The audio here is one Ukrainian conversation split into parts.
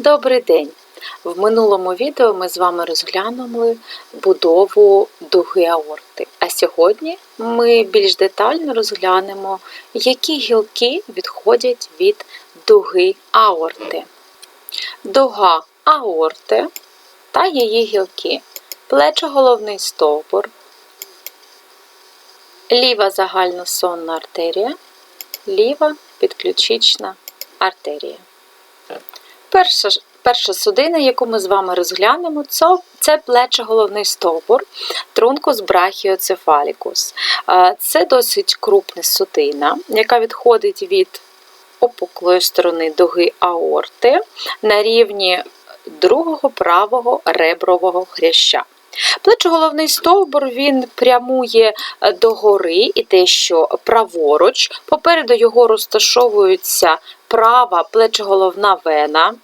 Добрий день! В минулому відео ми з вами розглянули будову дуги аорти. А сьогодні ми більш детально розглянемо, які гілки відходять від дуги аорти. Дуга аорти та її гілки, плечоголовний стовбур, ліва загальносонна артерія, ліва підключична артерія. Перша, перша судина, яку ми з вами розглянемо, це, це плечоголовний стовбур трункус брахіоцефалікус. Це досить крупна судина, яка відходить від опуклої сторони дуги аорти на рівні другого правого ребрового хряща. Плечоголовний стовбур він прямує е, догори і те, що праворуч. Попереду його розташовується права плечоголовна вена,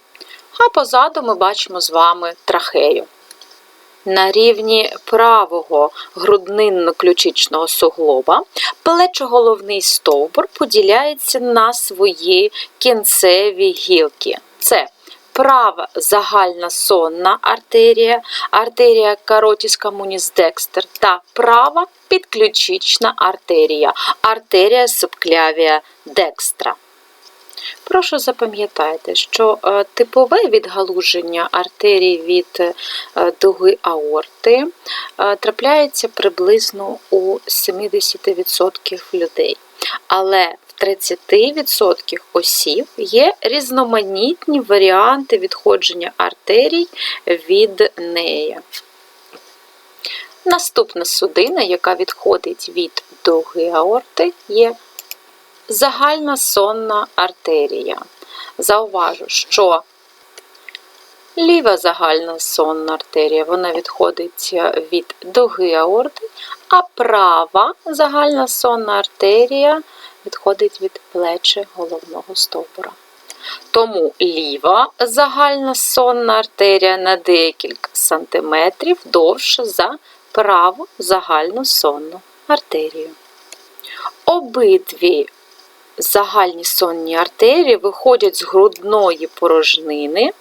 а позаду ми бачимо з вами трахею. На рівні правого груднинно-ключичного суглоба плечоголовний стовбур поділяється на свої кінцеві гілки. Це права загальна сонна артерія, артерія каротіс комуніс декстер та права підключична артерія, артерія субклявія декстра. Прошу запам'ятайте, що е, типове відгалуження артерій від е, дуги аорти е, трапляється приблизно у 70% людей. Але в 30% осіб є різноманітні варіанти відходження артерій від неї. Наступна судина, яка відходить від дуги аорти, є загальна сонна артерія. Зауважу, що ліва загальна сонна артерія вона відходить від дуги аорти, а права загальна сонна артерія відходить від плечі головного стовбура. Тому ліва загальна сонна артерія на декілька сантиметрів довша за праву загальну сонну артерію. Обидві загальні сонні артерії виходять з грудної порожнини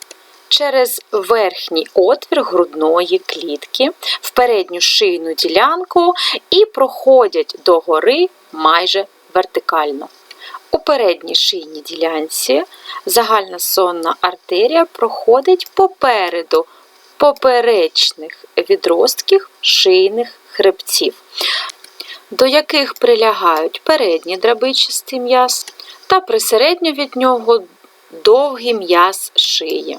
через верхній отвір грудної клітки в передню шийну ділянку і проходять догори майже вертикально. У передній шийній ділянці загальна сонна артерія проходить попереду поперечних відростків шийних хребців, до яких прилягають передній драбичастий м'яз та присередньо від нього довгий м'яз шиї.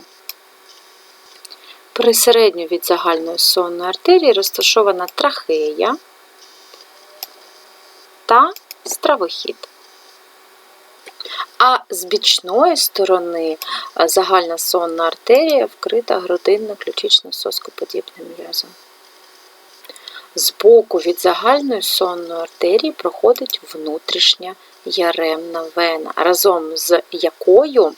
Присередньо від загальної сонної артерії розташована трахея та стравохід. А з бічної сторони загальна сонна артерія вкрита грудинно-ключично-соскоподібним м'язом. Збоку від загальної сонної артерії проходить внутрішня яремна вена, разом з якою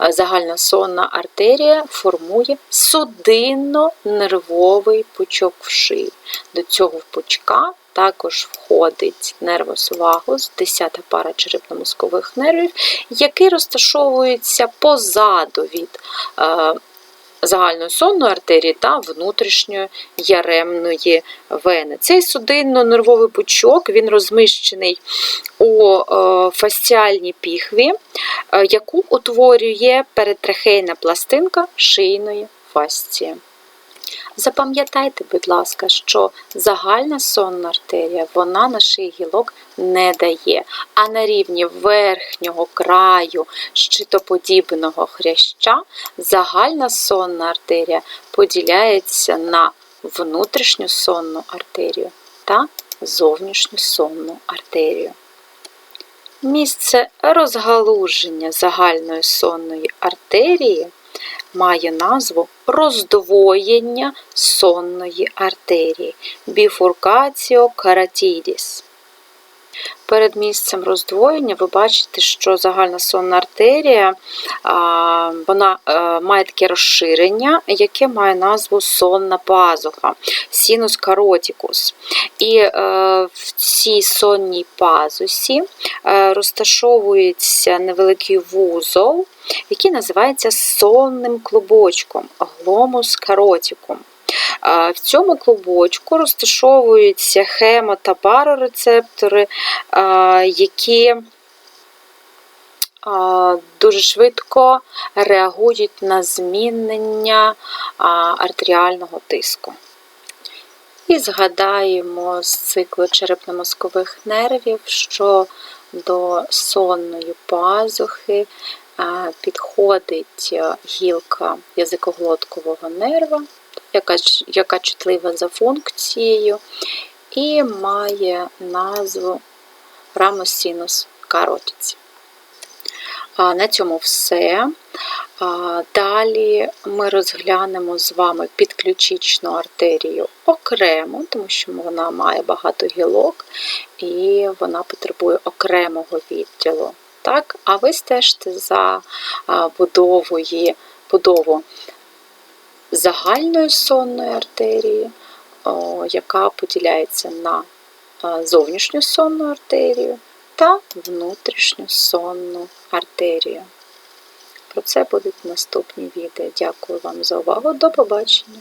е, загальна сонна артерія формує судинно-нервовий пучок в шиї. До цього пучка також входить нервус вагус, 10 пара черепно-мозкових нервів, який розташовується позаду від е, загальної сонної артерії та внутрішньої яремної вени. Цей судинно-нервовий пучок він розміщений у е, фасціальній піхві, е, яку утворює перетрахейна пластинка шийної фасції. Запам'ятайте, будь ласка, що загальна сонна артерія вона на шиї гілок не дає, а на рівні верхнього краю щитоподібного хряща загальна сонна артерія поділяється на внутрішню сонну артерію та зовнішню сонну артерію. Місце розгалуження загальної сонної артерії має назву роздвоєння сонної артерії біфуркаціо каратідіс. Перед місцем роздвоєння ви бачите, що загальна сонна артерія вона е, має таке розширення, яке має назву сонна пазуха, синус каротікус. І е, в цій сонній пазусі е, розташовується невеликий вузол, який називається сонним клубочком гломус каротікум. В цьому клубочку розташовуються хемо та барорецептори, які дуже швидко реагують на змінення артеріального тиску. І згадаємо з циклу черепно-мозкових нервів, що до сонної пазухи підходить гілка язикоглоткового нерва, яка, яка чутлива за функцією, і має назву рамосінус каротіці. А, На цьому все. Далі ми розглянемо з вами підключичну артерію окремо, тому що вона має багато гілок і вона потребує окремого відділу. Так? А ви стежте за будовою, будову загальної сонної артерії, яка поділяється на зовнішню сонну артерію та внутрішню сонну артерію. Про це будуть наступні відео. Дякую вам за увагу. До побачення!